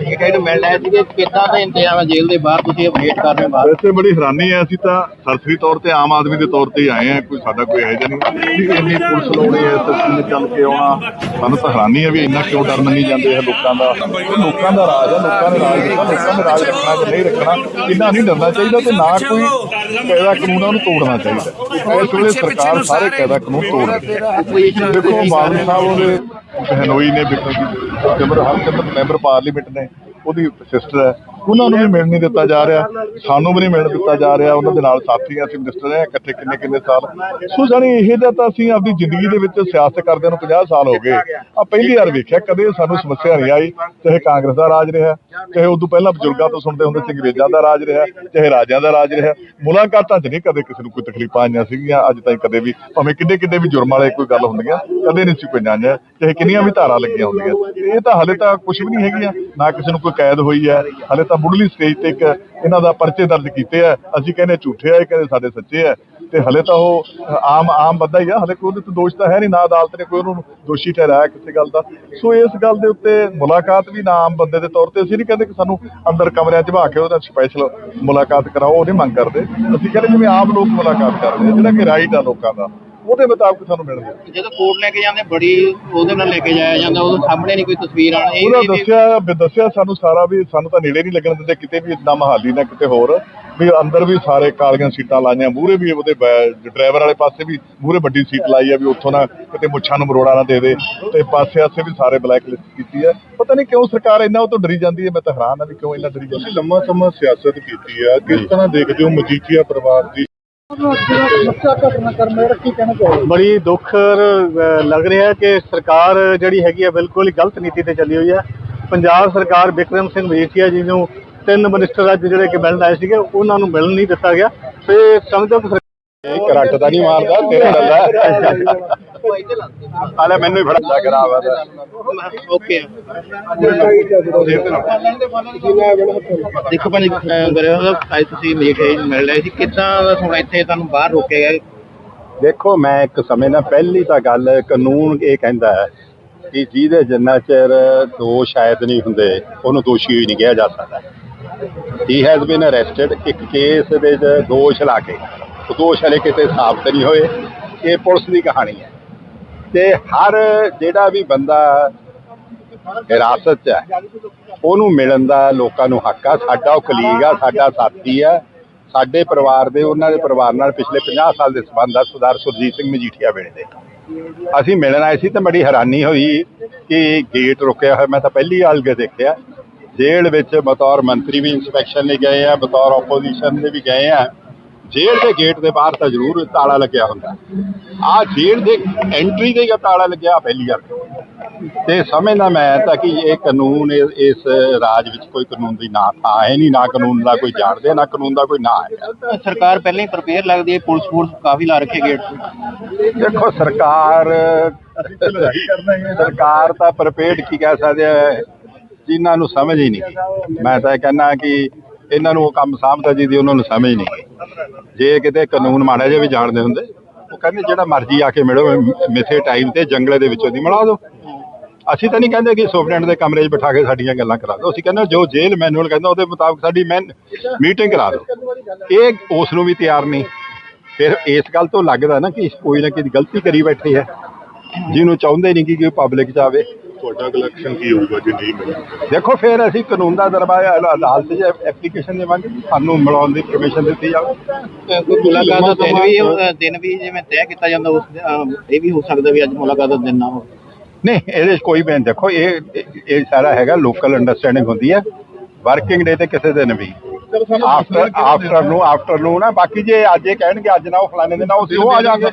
ਇਹ ਕਹਿੰਦੇ ਮਿਲਣਾ ਹੈ ਕਿ ਕਿੱਦਾਂ ਦਾ ਇੰਤਜ਼ਾਮ ਹੈ ਜੇਲ੍ਹ ਦੇ ਬਾਹਰ, ਤੁਸੀਂ ਅਪਡੇਟ ਕਰ ਰਹੇ ਬਾਹਰ। ਵੈਸੇ ਬੜੀ ਹੈਰਾਨੀ ਹੈ, ਅਸੀਂ ਤਾਂ ਸਰਸਰੀ ਤੌਰ ਤੇ ਆਮ ਆਦਮੀ ਦੇ ਤੌਰ ਤੇ ਆਏ ਆ ਕੋਈ ਸਾਡਾ ਕੋਈ ਇਹੋ ਜਿਹਾ ਨਹੀਂ। ਇੰਨੀ ਪੁਲਿਸ ਲਾਉਣੀ ਹੈ ਐਸਐਸਪੀ ਚੱਲ ਕੇ ਆਉਣਾ। ਸਾਨੂੰ ਤਾਂ ਹੈਰਾਨੀ ਹੈ ਵੀ ਇੰਨਾ ਕਿਉਂ ਡਰ ਮੰਨੀ ਜਾਂਦੇ ਇਹ ਲੋਕਾਂ ਦਾ। ਲੋਕਾਂ ਦਾ ਰਾਜ ਹੈ, ਲੋਕਾਂ ਨੇ ਰਾਜ ਦਿੱਤਾ, ਲੋਕਾਂ ਨੇ ਰਾਜ ਰੱਖਣਾ ਕਿ ਨਹੀਂ ਰੱਖਣਾ, ਇੰਨਾ ਨਹੀਂ ਡਰਨਾ ਚਾਹੀਦਾ ਤੇ ਨਾ ਕੋਈ ਕਾਇਦਾ ਕਾਨੂੰਨਾਂ ਨੂੰ ਤੋੜਨਾ ਚਾਹੀਦਾ। ਇਸ ਵੇਲੇ ਸਰਕਾਰ ਸਾਰੇ ਕਾਇਦਾ ਕਾਨੂੰਨ ਤੋੜ ਰਹੀ ਹੈ। ਦੇਖੋ, ਬਾਦਲ ਸਾਹਿਬ ਉਹਦੇ ਬਹਿਨੋਈ ਨੇ ਬਿਕਰਮ ਜਮਰ ਹਰਚੰਦਰ ਮੈਂਬਰ ਪਾਰਲੀਮੈਂਟ ਨੇ ਉਹਦੀ ਸਿਸਟਰ ਹੈ। ਉਹਨਾਂ ਨੂੰ ਵੀ ਮਿਲਣ ਨਹੀਂ ਦਿੱਤਾ ਜਾ ਰਿਹਾ। ਸਾਨੂੰ ਵੀ ਨਹੀਂ ਮਿਲਣ ਦਿੱਤਾ ਜਾ ਰਿਹਾ। ਉਹਨਾਂ ਦੇ ਨਾਲ ਸਾਥੀ ਅਸੀਂ ਮਿਨਿਸਟਰ ਰਹੇ ਇਕੱਠੇ ਕਿੰਨੇ ਕਿੰਨੇ ਸਾਲ। ਸੋ ਜਾਣੀ ਇਹ ਜਿਹਾ ਤਾਂ ਅਸੀਂ ਆਪਦੀ ਜ਼ਿੰਦਗੀ ਦੇ ਵਿੱਚ ਸਿਆਸਤ ਕਰਦਿਆਂ ਨੂੰ 50 ਸਾਲ ਹੋ ਗਏ। ਆ ਪਹਿਲੀ ਵਾਰ ਵੇਖਿਆ, ਕਦੇ ਸਾਨੂੰ ਸਮੱਸਿਆ ਨਹੀਂ ਆਈ। ਚਾਹੇ ਕਾਂਗਰਸ ਦਾ ਰਾਜ ਰਿਹਾ, ਚਾਹੇ ਉਦੋਂ ਪਹਿਲਾਂ ਬਜ਼ੁਰਗਾਂ ਤੋਂ ਸੁਣਦੇ ਹੁੰਦੇ ਸੀ, ਅੰਗਰੇਜ਼ਾਂ ਦਾ ਰਾਜ ਰਿਹਾ, ਚਾਹੇ ਰਾਜਿਆਂ ਦਾ ਰਾਜ ਰਿਹਾ। ਮੁਲਾਕਾਤਾਂ 'ਚ ਨਹੀਂ ਕਦੇ ਕਿਸੇ ਨੂੰ ਕੋਈ ਤਕਲੀਫਾਂ ਆਈਆਂ ਸੀਗੀਆਂ। ਅੱਜ ਤਾਈਂ ਕਦੇ ਵੀ, ਭਾਵੇਂ ਕਿੱਡੇ ਕਿੱਡੇ ਵੀ ਜੁਰਮ ਵਾਲੇ ਕੋਈ ਗੱਲ ਹੁੰਦੀਆਂ, ਕਦੇ ਨਹੀਂ ਸੀ ਕੋਈ ਜਾਣਿਆ ਚਾਹੇ ਕਿੰਨੀਆਂ ਵੀ ਧਾਰਾ ਲੱਗੀਆਂ ਹੁੰਦੀਆਂ। ਇਹ ਤਾਂ ਹਲੇ ਤਾਂ ਕੁਝ ਵੀ ਨਹੀਂ ਹੈਗੀਆਂ। ਨਾ ਕਿਸੇ ਨੂੰ ਕੋਈ ਕੈਦ ਹੋਈ ਹੈ। ਹਲੇ ਤਾਂ ਮੁੱਢਲੀ ਸਟੇਜ ਤੇ ਇੱਕ ਇਹਨਾਂ ਦਾ ਪਰਚੇ ਦਰਜ ਕੀਤੇ ਆ। ਅਸੀਂ ਕਹਿੰਦੇ ਝੂਠੇ ਆ, ਇਹ ਕਹਿੰਦੇ ਸਾਡੇ ਸੱਚੇ ਆ। ਤੇ ਹਲੇ ਤਾਂ ਉਹ ਆਮ ਆਮ ਬੰਦਾ ਹੀ ਆ। ਹਲੇ ਕੋਈ ਉਹਦੇ ਤੇ ਦੋਸ਼ ਤਾਂ ਹੈ ਨਹੀਂ, ਨਾ ਅਦਾਲਤ ਨੇ ਕੋਈ ਉਹਨੂੰ ਦੋਸ਼ੀ ਠਹਿਰਾਇਆ ਕਿਸੇ ਗੱਲ ਦਾ। ਸੋ ਇਸ ਗੱਲ ਦੇ ਉੱਤੇ ਮੁਲਾਕਾਤ ਵੀ ਨਾ ਆਮ ਬੰਦੇ ਦੇ ਤੌਰ ਤੇ ਅਸੀਂ ਨਹੀਂ ਕਹਿੰਦੇ ਕਿ ਸਾਨੂੰ ਅੰਦਰ ਕਮਰਿਆਂ 'ਚ ਬਹਾ ਕੇ ਉਹਦਾ ਸਪੈਸ਼ਲ ਮੁਲਾਕਾਤ ਕਰਾਓ, ਉਹ ਨਹੀਂ ਮੰਗ ਕਰਦੇ। ਅਸੀਂ ਕਹਿੰਦੇ ਜਿਵੇਂ ਆਮ ਲੋਕ ਮੁਲਾਕਾਤ ਕਰਦੇ ਜਿਹੜਾ ਕਿ ਰਾਈਟ ਆ ਲੋਕਾਂ ਦਾ। ਉਹਦੇ ਮੁਤਾਬਕ ਸਾਨੂੰ ਮਿਲਦੇ ਜਦੋਂ ਕੋਰਟ ਲੈ ਕੇ ਜਾਂਦੇ ਬੜੀ ਉਹਦੇ ਨਾਲ ਲੈ ਕੇ ਜਾਇਆ ਜਾਂਦਾ ਉਹਦੇ ਸਾਹਮਣੇ ਨਹੀਂ ਕੋਈ ਤਸਵੀਰ ਆਣ ਇਹ ਉਹਦਾ ਦੱਸਿਆ ਵੀ ਦੱਸਿਆ ਸਾਨੂੰ ਸਾਰਾ ਵੀ ਸਾਨੂੰ ਤਾਂ ਨੇੜੇ ਨਹੀਂ ਲੱਗਣ ਦਿੰਦੇ ਕਿਤੇ ਵੀ ਇਦਾਂ ਮਹਾਲੀ ਨਾ ਕਿਤੇ ਹੋਰ। ਵੀ ਅੰਦਰ ਵੀ ਸਾਰੇ ਕਾਲੀਆਂ ਸੀਟਾਂ ਲਾਈਆਂ ਮੂਹਰੇ ਵੀ ਉਹਦੇ ਡਰਾਈਵਰ ਵਾਲੇ ਪਾਸੇ ਵੀ ਮੂਹਰੇ ਵੱਡੀ ਸੀਟ ਲਾਈ ਆ ਵੀ ਉੱਥੋਂ ਨਾ ਕਿਤੇ ਮੁੱਛਾਂ ਨੂੰ ਮਰੋੜਾ ਨਾ ਦੇ ਦੇ। ਤੇ ਪਾਸੇ ਆਸੇ ਵੀ ਸਾਰੇ ਬਲੈਕ ਲਿਸਟ ਕੀਤੀ ਹੈ ਪਤਾ ਨਹੀਂ ਕਿਉਂ ਸਰਕਾਰ ਇੰਨਾ ਉਹ ਤੋਂ ਡਰੀ ਜਾਂਦੀ ਹੈ ਮੈਂ ਤਾਂ ਹੈਰਾਨ ਆ ਵੀ ਕਿਉਂ ਇੰਨਾ ਡਰੀ ਜਾਂਦੀ ਲੰਮਾ ਸਮਾਂ ਸਿਆਸਤ ਕੀਤੀ ਆ ਕਿਸ ਤਰ੍ਹਾਂ ਦੇਖਦੇ ਹੋ ਮਜੀਠੀਆ ਪਰਿਵਾਰ ਦੀ ਬੜੀ ਦੁੱਖ ਲੱਗ ਰਿਹਾ ਹੈ ਕਿ ਸਰਕਾਰ ਜਿਹੜੀ ਹੈਗੀ ਹੈ ਬਿਲਕੁਲ ਹੀ ਗਲਤ ਨੀਤੀ ਤੇ ਚੱਲੀ ਹੋਈ ਹੈ। ਪੰਜਾਬ ਸਰਕਾਰ ਬਿਕਰਮ ਸਿੰਘ ਮਜੀਠੀਆ ਜੀ ਨੂੰ ਤਿੰਨ ਮਿਨਿਸਟਰ ਅੱਜ ਜਿਹੜੇ ਕਿ ਮਿਲਣ ਆਏ ਸੀਗੇ ਉਹਨਾਂ ਨੂੰ ਮਿਲਣ ਨਹੀਂ ਦਿੱਤਾ ਗਿਆ। ਤੇ ਸਮਝੋ ਕਿ ਇਹ ਕਰੰਟ ਤਾਂ ਨਹੀਂ ਮਾਰਦਾ ਤੇਰਾ ਲੱਲਾ ਹਾਲੇ ਮੈਨੂੰ ਹੀ ਫੜਾ ਖਰਾਬ ਆ ਓਕੇ। ਦੇਖੋ ਭਾਜੀ ਗਰੇ ਅੱਜ ਤੁਸੀਂ ਮੀਠੇ ਮਿਲ ਰਹੇ ਸੀ ਕਿੱਦਾਂ ਹੁਣ ਇੱਥੇ ਤੁਹਾਨੂੰ ਬਾਹਰ ਰੋਕਿਆ ਗਿਆ? ਦੇਖੋ ਮੈਂ ਇੱਕ ਸਮੇਂ ਨਾਲ ਪਹਿਲੀ ਤਾਂ ਗੱਲ ਕਾਨੂੰਨ ਇਹ ਕਹਿੰਦਾ ਹੈ ਕਿ ਜਿਹਦੇ ਜਿੰਨਾ ਚਿਰ ਦੋਸ਼ ਸ਼ਾਇਦ ਨਹੀਂ ਹੁੰਦੇ ਉਹਨੂੰ ਦੋਸ਼ੀ ਹੀ ਨਹੀਂ ਕਿਹਾ ਜਾ ਸਕਦਾ। ਹੀ ਹੈਜ਼ ਬੀਨ ਅਰੈਸਟਡ ਇੱਕ ਕੇਸ ਦੇ ਵਿੱਚ ਦੋਸ਼ ਲਾ ਕੇ। ਉਹ ਦੋਸ਼ ਹਲੇ ਕਿਤੇ ਸਾਬਤ ਨਹੀਂ ਹੋਏ। ਇਹ ਪੁਲਿਸ ਦੀ ਕਹਾਣੀ ਹੈ। ਤੇ ਹਰ ਜਿਹੜਾ ਵੀ ਬੰਦਾ ਹਿਰਾਸਤ 'ਚ ਹੈ, ਉਹਨੂੰ ਮਿਲਣ ਦਾ ਲੋਕਾਂ ਨੂੰ ਹੱਕ ਆ। ਸਾਡਾ ਉਹ ਕਲੀਗ ਆ, ਸਾਡਾ ਸਾਥੀ ਆ। ਸਾਡੇ ਪਰਿਵਾਰ ਦੇ, ਉਹਨਾਂ ਦੇ ਪਰਿਵਾਰ ਨਾਲ ਪਿਛਲੇ 50 ਸਾਲ ਦੇ ਸੰਬੰਧ ਆ, ਸਰਦਾਰ ਸੁਰਜੀਤ ਸਿੰਘ ਮਜੀਠੀਆ ਵੇਲੇ ਦੇ। ਅਸੀਂ ਮਿਲਣ ਆਏ ਸੀ ਤਾਂ ਬੜੀ ਹੈਰਾਨੀ ਹੋਈ ਕਿ ਗੇਟ ਰੁਕਿਆ ਹੋਇਆ। ਮੈਂ ਤਾਂ ਪਹਿਲੀ ਵਾਰ ਕੇ ਦੇਖਿਆ। ਜੇਲ੍ਹ ਵਿੱਚ ਬਤੌਰ ਮੰਤਰੀ ਵੀ ਇਨਸਪੈਕਸ਼ਨ ਲਈ ਗਏ ਆ, ਬਤੌਰ ਆਪੋਜੀਸ਼ਨ ਦੇ ਵੀ ਗਏ ਆ। ਜੇਲ੍ਹ ਦੇ ਗੇਟ ਦੇ ਬਾਹਰ ਤਾਂ ਜ਼ਰੂਰ ਤਾਲਾ ਲੱਗਿਆ ਹੁੰਦਾ। ਆ ਜੇਲ੍ਹ ਦੇ ਐਂਟਰੀ ਦੇ ਹੀ ਤਾਲਾ ਲੱਗਿਆ ਪਹਿਲੀ ਵਾਰ ਤੇ ਸਮਝਦਾ ਮੈਂ ਤਾਂ ਕਿ ਇਹ ਕਾਨੂੰਨ ਇਸ ਰਾਜ ਵਿੱਚ ਕੋਈ ਕਾਨੂੰਨ ਦੀ ਨਾ ਥਾਂ ਹੈ ਨਹੀਂ ਨਾ ਕਾਨੂੰਨ ਦਾ ਕੋਈ ਜਾਣਦੇ ਨਾ ਕਾਨੂੰਨ ਦਾ ਕੋਈ ਨਾਂ ਹੈ। ਸਰਕਾਰ ਪਹਿਲਾਂ ਹੀ ਪ੍ਰਪੇਅਰ ਲੱਗਦੀ ਹੈ ਪੁਲਿਸ ਫੋਰਸ ਕਾਫੀ ਲਾ ਰੱਖੇ ਗੇਟ ਤੇ। ਦੇਖੋ ਸਰਕਾਰ ਸਰਕਾਰ ਤਾਂ ਪ੍ਰਪੇਡ ਕੀ ਕਹਿ ਸਕਦੇ ਆ ਜਿਨ੍ਹਾਂ ਨੂੰ ਸਮਝ ਹੀ ਨਹੀਂ। ਮੈਂ ਤਾਂ ਇਹ ਕਹਿੰਦਾ ਕਿ ਇਹਨਾਂ ਨੂੰ ਉਹ ਕੰਮ ਸਾਂਭਦਾ ਜਿਹਦੀ ਉਹਨਾਂ ਨੂੰ ਸਮਝ ਨਹੀਂ। ਜੇ ਕਿਤੇ ਕਾਨੂੰਨ ਮਾੜਾ ਜਿਹਾ ਵੀ ਜਾਣਦੇ ਹੁੰਦੇ, ਉਹ ਕਹਿੰਦੇ ਜਿਹੜਾ ਮਰਜ਼ੀ ਆ ਕੇ ਮਿਲੋ, ਮਿੱਥੇ ਟਾਈਮ ਤੇ ਜੰਗਲੇ ਦੇ ਵਿੱਚੋਂ ਦੀ ਮਿਲਾ ਦਿਓ। ਅਸੀਂ ਤਾਂ ਨਹੀਂ ਕਹਿੰਦੇ ਕਿ ਸੁਪਰਡੈਂਟ ਦੇ ਕਮਰੇ 'ਚ ਬਿਠਾ ਕੇ ਸਾਡੀਆਂ ਗੱਲਾਂ ਕਰਾ ਦਿਓ। ਅਸੀਂ ਕਹਿੰਦੇ ਜੋ ਜੇਲ੍ਹ ਮੈਨੂਅਲ ਕਹਿੰਦਾ ਉਹਦੇ ਮੁਤਾਬਕ ਸਾਡੀ ਮੈਂ ਮੀਟਿੰਗ ਕਰਾ ਦਿਓ। ਇਹ ਉਸ ਨੂੰ ਵੀ ਤਿਆਰ ਨਹੀਂ। ਫਿਰ ਇਸ ਗੱਲ ਤੋਂ ਲੱਗਦਾ ਨਾ ਕਿ ਕੋਈ ਨਾ ਕੋਈ ਗਲਤੀ ਕਰੀ ਬੈਠੀ ਹੈ। ਜਿਹਨੂੰ ਚਾਹੁੰਦੇ ਨਹੀਂ ਕਿ ਕੋਈ ਪਬਲਿਕ ਚ ਆਵੇ। ਤੁਹਾਡਾ ਕਲੈਕਸ਼ਨ ਕੀ ਹੋਊਗਾ ਜੇ ਨਹੀਂ ਮਿਲਿਆ? ਦੇਖੋ ਫਿਰ ਅਸੀਂ ਕਾਨੂੰਨ ਦਾ ਦਰਬਾਰ ਅਦਾਲਤ 'ਚ ਐਪਲੀਕੇਸ਼ਨ ਦੇਵਾਂਗੇ ਸਾਨੂੰ ਮਿਲਾਉਣ ਦੀ ਪਰਮਿਸ਼ਨ ਦਿੱਤੀ ਜਾਵੇ। ਕੋਈ ਮੁਲਾਕਾਤ ਦਾ ਦਿਨ ਵੀ ਦਿਨ ਵੀ ਜਿਵੇਂ ਤੈਅ ਕੀਤਾ ਜਾਂਦਾ ਉਸ ਇਹ ਵੀ ਹੋ ਸਕਦਾ ਵੀ ਅੱਜ ਮੁਲਾਕਾਤ ਦਾ ਦਿਨ ਨਾ ਹੋਵੇ। ਨਹੀਂ ਇਹਦੇ ਕੋਈ ਬੈਨ ਦੇਖੋ ਇਹ ਇਹ- ਸਾਰਾ ਹੈਗਾ ਲੋਕਲ ਅੰਡਰਸਟੈਂਡਿੰਗ ਹੁੰਦੀ ਹੈ। ਵਰਕਿੰਗ ਡੇ ਤੇ ਕਿਸੇ ਦਿਨ ਵੀ। ਆਫਟਰ ਆਫਟਰ ਨੂੰ ਆਫਟਰ ਨੂੰ ਨਾ ਬਾਕੀ ਜੇ ਅੱਜ ਇਹ ਕਹਿਣਗੇ ਅੱਜ ਨਾ ਉਹ ਫਲਾਣੇ ਦਿਨ ਨਾ ਉਹ ਆ ਜਾਣਗੇ।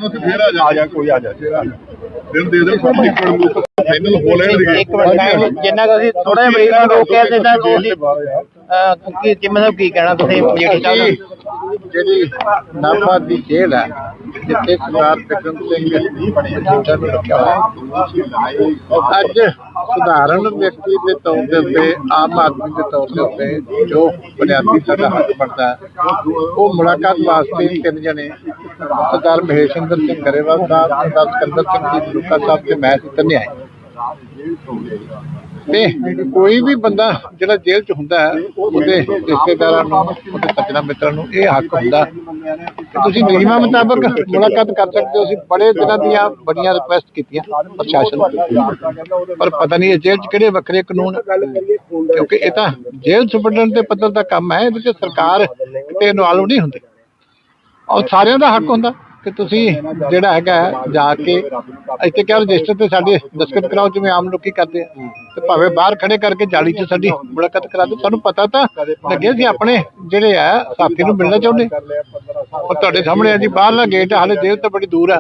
ਆ ਜਾ ਕੋਈ ਆ ਜਾ ਦਿਨ ਦੇ ਦੇ ਇੱਕ ਮਿੰਟ ਫਾਈਨਲ ਹੋ ਲੈਣ ਦੀ ਇੱਕ ਮਿੰਟ ਜਿੰਨਾ ਕੁ ਅਸੀਂ ਥੋੜਾ ਜਿਹਾ ਮਰੀਜ਼ ਨੂੰ ਰੋਕਿਆ ਤੇ ਤਾਂ ਤੁਸੀਂ ਕੀ ਕੀ ਮਤਲਬ ਕੀ ਕਹਿਣਾ ਤੁਸੀਂ ਜਿਹੜੀ ਸਾਹਿਬ ਜਿਹੜੀ ਨਾਭਾ ਦੀ ਜੇਲ੍ਹ ਹੈ ਜਿੱਥੇ ਸਰਦਾਰ ਬਿਕਰਮ ਸਿੰਘ ਨੂੰ ਰੱਖਿਆ ਹੋਇਆ ਅੱਜ ਸਧਾਰਨ ਵਿਅਕਤੀ ਦੇ ਤੌਰ ਦੇ ਉੱਤੇ, ਆਮ ਆਦਮੀ ਦੇ ਤੌਰ ਦੇ ਉੱਤੇ ਜੋ ਬੁਨਿਆਦੀ ਸਾਡਾ ਹੱਕ ਬਣਦਾ ਉਹ ਮੁਲਾਕਾਤ ਵਾਸਤੇ ਤਿੰਨ ਜਣੇ, ਸਰਦਾਰ ਮਹੇਸ਼ਿੰਦਰ ਸਿੰਘ ਗਰੇਵਾਲ ਸਾਹਿਬ, ਸਰਦਾਰ ਸਿਕੰਦਰ ਸਿੰਘ ਜੀ ਮਲੂਕਾ ਸਾਹਿਬ ਤੇ ਮੈਂ ਤਿੰਨੇ ਆਏ। ਤੇ ਕੋਈ ਵੀ ਬੰਦਾ ਜਿਹੜਾ ਜੇਲ੍ਹ 'ਚ ਹੁੰਦਾ ਹੈ, ਉਹਦੇ ਰਿਸ਼ਤੇਦਾਰਾਂ ਨੂੰ, ਉਹਦੇ ਸੱਜਣਾ ਮਿੱਤਰਾਂ ਨੂੰ ਇਹ ਹੱਕ ਹੁੰਦਾ। ਕਿ ਤੁਸੀਂ ਨਿਯਮਾਂ ਮੁਤਾਬਕ ਮੁਲਾਕਾਤ ਕਰ ਸਕਦੇ ਹੋ। ਅਸੀਂ ਬੜੇ ਦਿਨਾਂ ਦੀਆਂ ਬੜੀਆਂ ਰਿਕੁਐਸਟ ਕੀਤੀਆਂ ਪ੍ਰਸ਼ਾਸਨ ਨੂੰ। ਪਰ ਪਤਾ ਨਹੀਂ ਇਹ ਜੇਲ੍ਹ 'ਚ ਕਿਹੜੇ ਵੱਖਰੇ ਕਾਨੂੰਨ ਆ। ਕਿਉਂਕਿ ਇਹ ਤਾਂ ਜੇਲ੍ਹ ਸੁਪਰਡੈਂਟ ਦੇ ਪੱਧਰ ਦਾ ਕੰਮ ਹੈ। ਇਹਦੇ 'ਚ ਸਰਕਾਰ ਕਿਤੇ ਇਨਵੋਲਵ ਨਹੀਂ ਹੁੰਦੀ। ਔਰ ਸਾਰਿਆਂ ਦਾ ਹੱਕ ਹੁੰਦਾ। ਕਿ ਤੁਸੀਂ ਜਿਹੜਾ ਹੈਗਾ ਜਾ ਕੇ ਇੱਥੇ ਕਿਹਾ ਰਜਿਸਟਰ ਤੇ ਸਾਡੇ ਦਸਤਖਤ ਕਰਾਓ ਜਿਵੇਂ ਆਮ ਲੋਕੀ ਕਰਦੇ ਆ। ਤੇ ਭਾਵੇਂ ਬਾਹਰ ਖੜੇ ਕਰਕੇ ਜਾਲੀ 'ਚ ਸਾਡੀ ਮੁਲਾਕਾਤ ਕਰਾ ਦਿਓ। ਸਾਨੂੰ ਪਤਾ ਤਾਂ ਲੱਗੇ ਸੀ ਆਪਣੇ ਜਿਹੜੇ ਆ ਸਾਥੀ ਨੂੰ ਮਿਲਣਾ ਚਾਹੁੰਦੇ। ਔਰ ਤੁਹਾਡੇ ਸਾਹਮਣੇ ਆ ਜੀ ਬਾਹਰਲਾ ਗੇਟ ਹਾਲੇ ਜੇਲ੍ਹ ਤੋਂ ਬੜੀ ਦੂਰ ਆ।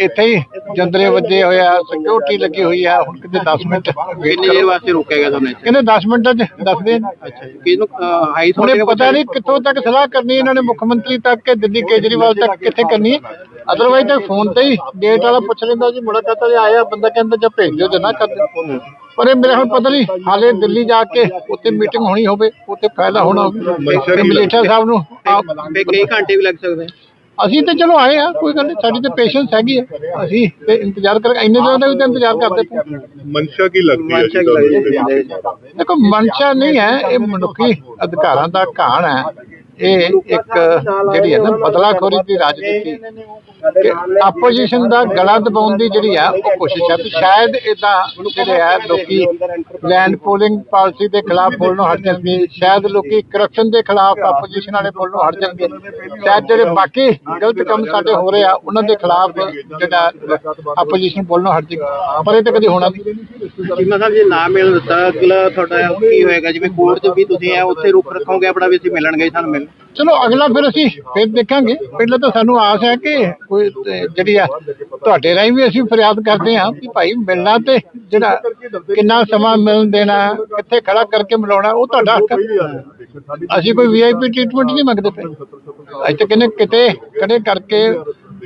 ਇੱਥੇ ਹੀ ਜੰਦਰੇ ਵੱਜੇ ਹੋਏ ਆ ਸਿਕਿਉਰਿਟੀ ਲੱਗੀ ਹੋਈ ਆ। ਹੁਣ ਕਿਤੇ 10 ਮਿੰਟ ਕਿੰਨੀ ਦੇਰ ਵਾਸਤੇ ਰੋਕਿਆ ਗਿਆ ਤੁਹਾਨੂੰ ਕਹਿੰਦੇ 10 ਮਿੰਟਾਂ 'ਚ ਦੱਸਦੇ ਨੇ ਕਿਹਨੂੰ ਹਾਈ ਹੁਣੇ ਪਤਾ ਨਹੀਂ ਕਿੱਥੋਂ ਤੱਕ ਸਲਾਹ ਕਰਨੀ ਇਹਨਾਂ ਨੇ ਮੁੱਖ ਮੰਤਰੀ ਤੱਕ ਕਿ ਦਿੱਲੀ ਕੇਜਰੀਵਾਲ ਤੱਕ ਕਿੱਥੇ ਕਰਨੀ। ਅਦਰਵਾਈਜ਼ ਤਾਂ ਫੋਨ ਤੇ ਹੀ ਡੇਟ ਵਾਲਾ ਪੁੱਛ ਲੈਂਦਾ ਜੀ ਮੁਲਾਕਾਤ ਵਾਲੇ ਆਇਆ ਬੰਦਾ ਕਹਿੰਦਾ ਜਾਂ ਭੇਜ ਦਿਓ ਜਾਂ ਨਾ ਕਰ ਦਿਓ। ਪਰ ਇਹ ਮੇਰੇ ਹੁਣ ਪਤਾ ਨਹੀਂ ਹਾਲੇ ਦਿੱਲੀ ਜਾ ਕੇ ਉੱਥੇ ਮੀਟਿੰਗ ਹੋਣੀ ਹੋਵੇ ਉੱਥੇ ਫਾਇਦਾ ਹੋਣਾ ਮਲੇਠਾ ਸਾਹਿਬ ਨੂੰ ਤੇ ਕਈ ਘੰਟੇ ਵੀ ਲੱਗ ਸਕਦੇ ਅਸੀਂ ਤੇ ਚਲੋ ਆਏ ਆ ਕੋਈ ਗੱਲ ਨਹੀਂ ਸਾਡੀ ਤੇ ਪੇਸ਼ੈਂਸ ਹੈਗੀ ਹੈ ਅਸੀਂ ਤੇ ਇੰਤਜ਼ਾਰ ਕਰ ਇੰਨੇ ਦਿਨਾਂ ਦਾ ਵੀ ਤਾਂ ਇੰਤਜ਼ਾਰ ਕਰਦੇ ਪਏ। ਮਨਸ਼ਾ ਕੀ ਲੱਗਦੀ ਹੈ ਜੀ? ਦੇਖੋ ਮਨਸ਼ਾ ਨਹੀਂ ਹੈ ਇਹ ਮਨੁੱਖੀ ਅਧਿਕਾਰਾਂ ਦਾ ਘਾਣ ਹੈ। ਇਹ ਇੱਕ ਜਿਹੜੀ ਹੈ ਨਾ ਬਦਲਾਖੋਰੀ ਦੀ ਰਾਜਨੀਤੀ ਕਿ ਆਪੋਜੀਸ਼ਨ ਦਾ ਗਲਾ ਦਬਾਉਣ ਦੀ ਜਿਹੜੀ ਆ ਉਹ ਕੋਸ਼ਿਸ਼ ਹੈ ਵੀ ਸ਼ਾਇਦ ਇਦਾਂ ਜਿਹੜੇ ਆ ਲੋਕੀ ਲੈਂਡ ਪੋਲਿੰਗ ਪਾਲਿਸੀ ਦੇ ਖਿਲਾਫ ਬੋਲਣੋਂ ਹਟ ਜਾਣਗੇ ਸ਼ਾਇਦ ਲੋਕੀ ਕਰਪਸ਼ਨ ਦੇ ਖਿਲਾਫ ਆਪੋਜੀਸ਼ਨ ਵਾਲੇ ਬੋਲਣੋਂ ਹਟ ਜਾਣਗੇ। ਸ਼ਾਇਦ ਜਿਹੜੇ ਬਾਕੀ ਗਲਤ ਕੰਮ ਸਾਡੇ ਹੋ ਰਹੇ ਆ ਉਹਨਾਂ ਦੇ ਖਿਲਾਫ ਜਿਹੜਾ ਆਪੋਜੀਸ਼ਨ ਬੋਲਣੋਂ ਹਟ ਜਾਏਗੀ। ਪਰ ਇਹ ਤਾਂ ਕਦੇ ਹੋਣਾ ਨਹੀਂ ਚੀਮਾ ਸਾਹਿਬ ਜੇ ਨਾ ਮਿਲ ਦਿੱਤਾ ਅਗਲਾ ਤੁਹਾਡਾ ਕੀ ਹੋਏਗਾ? ਜਿਵੇਂ ਕੋਰਟ 'ਚ ਵੀ ਤੁਸੀਂ ਆ ਉੱਥੇ ਰੁਕ ਰੱਖੋਗੇ ਆਪਣਾ ਵੀ ਅਸੀਂ ਮਿਲਣ ਗਏ ਸਾਨੂੰ ਮਿਲ ਚਲੋ ਅਗਲਾ ਫਿਰ ਅਸੀਂ ਫਿਰ ਦੇਖਾਂਗੇ। ਪਹਿਲਾਂ ਤਾਂ ਸਾਨੂੰ ਆਸ ਹੈ ਕਿ ਕੋਈ ਤੇ ਜਿਹੜੀ ਆ ਤੁਹਾਡੇ ਰਾਹੀਂ ਵੀ ਅਸੀਂ ਫਰਿਆਦ ਕਰਦੇ ਹਾਂ ਕਿ ਭਾਈ ਮਿਲਣਾ ਤੇ ਜਿਹੜਾ ਕਿੰਨਾ ਸਮਾਂ ਮਿਲਣ ਦੇਣਾ ਕਿੱਥੇ ਖੜਾ ਕਰਕੇ ਮਿਲਾਉਣਾ ਉਹ ਤੁਹਾਡਾ ਹੱਕ ਹੈ। ਅਸੀਂ ਕੋਈ ਵੀਆਈਪੀ ਟ੍ਰੀਟਮੈਂਟ ਨਹੀਂ ਮੰਗਦੇ ਪਏ। ਅਸੀਂ ਤਾਂ ਕਹਿੰਦੇ ਕਿਤੇ ਖੜੇ ਕਰਕੇ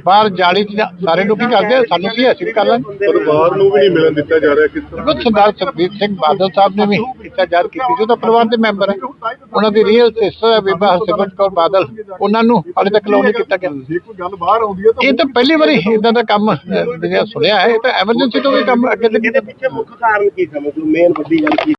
ਬਾਹਰ ਜਾਲੀ ਚ ਜਾ- ਸਾਰੇ ਲੋਕੀ ਕਰਦੇ ਆ, ਸਾਨੂੰ ਕੀ ਹੈ, ਅਸੀਂ ਵੀ ਕਰ ਲਾਂਗੇ? ਪਰਿਵਾਰ ਨੂੰ ਵੀ ਨਹੀਂ ਮਿਲਣ ਦਿੱਤਾ ਜਾ ਰਿਹਾ ਕਿਸ ਤਰ੍ਹਾਂ? ਦੇਖੋ ਸਰਦਾਰ ਸੁਖਬੀਰ ਸਿੰਘ ਬਾਦਲ ਸਾਹਿਬ ਨੇ ਵੀ ਇਤਜਾਰ ਕੀਤੀ ਸੀ ਉਹ ਤਾਂ ਪਰਿਵਾਰ ਦੇ ਮੈਂਬਰ ਹੈ। ਉਹਨਾਂ ਦੀ ਰੀਅਲ ਸਿਸਟਰ ਹੈ ਬੀਬਾ ਹਰਸਿਮਰਤ ਕੌਰ ਬਾਦਲ। ਉਹਨਾਂ ਨੂੰ ਹਾਲੇ ਤੱਕ ਲੋਨ ਨਹੀਂ ਕੀਤਾ ਗਿਆ। ਜੇ ਕੋਈ ਗੱਲ ਬਾਹਰ ਆਉਂਦੀ ਹੈ ਤਾਂ ਇਹ ਤਾਂ ਪਹਿਲੀ ਵਾਰੀ ਇਦਾਂ ਦਾ ਕੰਮ ਜਿਹੜਾ ਸੁਣਿਆ ਹੈ ਇਹ ਤਾਂ ਐਮਰਜੈਂਸੀ ਤੋਂ ਵੀ ਕੰਮ ਅੱਗੇ ਤੇ ਪਿੱਛੇ ਮੁੱਖ ਕਾਰਨ ਕੀ ਸਮਝੋ ਮੇਨ ਵੱਡੀ ਗੱਲ ਕੀ